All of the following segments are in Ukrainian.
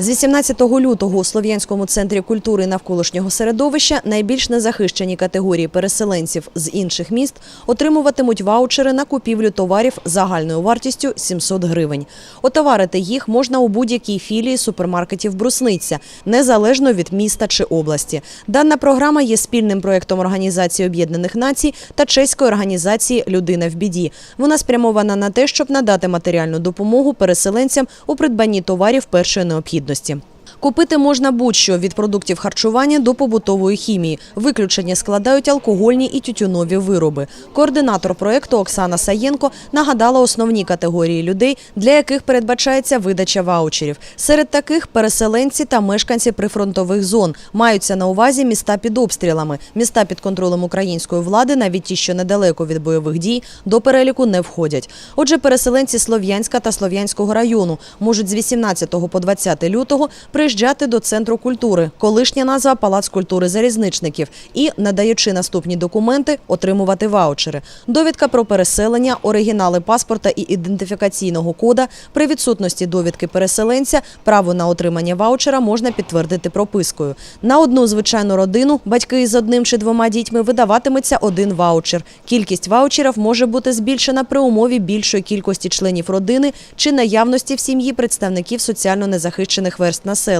З 18 лютого у Слов'янському центрі культури навколишнього середовища найбільш незахищені категорії переселенців з інших міст отримуватимуть ваучери на купівлю товарів загальною вартістю 700 гривень. Отоварити їх можна у будь-якій філії супермаркетів Брусниця, незалежно від міста чи області. Дана програма є спільним проєктом Організації Об'єднаних Націй та чеської організації Людина в біді. Вона спрямована на те, щоб надати матеріальну допомогу переселенцям у придбанні товарів першої необхідності жадібності. Купити можна будь-що від продуктів харчування до побутової хімії. Виключення складають алкогольні і тютюнові вироби. Координатор проєкту Оксана Саєнко нагадала основні категорії людей, для яких передбачається видача ваучерів. Серед таких переселенці та мешканці прифронтових зон маються на увазі міста під обстрілами. Міста під контролем української влади, навіть ті, що недалеко від бойових дій, до переліку не входять. Отже, переселенці Слов'янська та Слов'янського району можуть з 18 по 20 лютого приїжджати до центру культури, колишня назва Палац культури залізничників, і, надаючи наступні документи, отримувати ваучери. Довідка про переселення, оригінали паспорта і ідентифікаційного кода. При відсутності довідки переселенця право на отримання ваучера можна підтвердити пропискою. На одну звичайну родину, батьки із одним чи двома дітьми, видаватиметься один ваучер. Кількість ваучерів може бути збільшена при умові більшої кількості членів родини чи наявності в сім'ї представників соціально незахищених верст населення: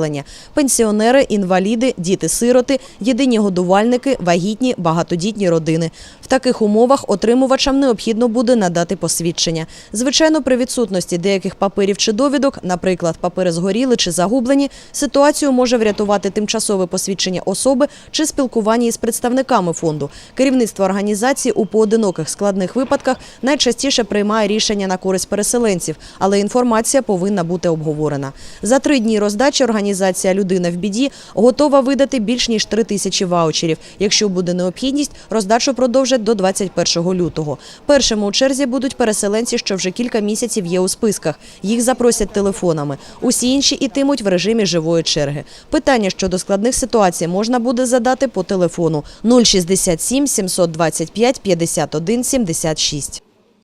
пенсіонери, інваліди, діти-сироти, єдині годувальники, вагітні, багатодітні родини. В таких умовах отримувачам необхідно буде надати посвідчення. Звичайно, при відсутності деяких паперів чи довідок, наприклад, папери згоріли чи загублені, ситуацію може врятувати тимчасове посвідчення особи чи спілкування із представниками фонду. Керівництво організації у поодиноких складних випадках найчастіше приймає рішення на користь переселенців, але інформація повинна бути обговорена. За три дні роздачі організація Людина в біді готова видати більш ніж три тисячі ваучерів. Якщо буде необхідність, роздачу продовжать до 21 лютого. Першими у черзі будуть переселенці, що вже кілька місяців є у списках. Їх запросять телефонами. Усі інші ітимуть в режимі живої черги. Питання щодо складних ситуацій можна буде задати по телефону 067 725 51 76.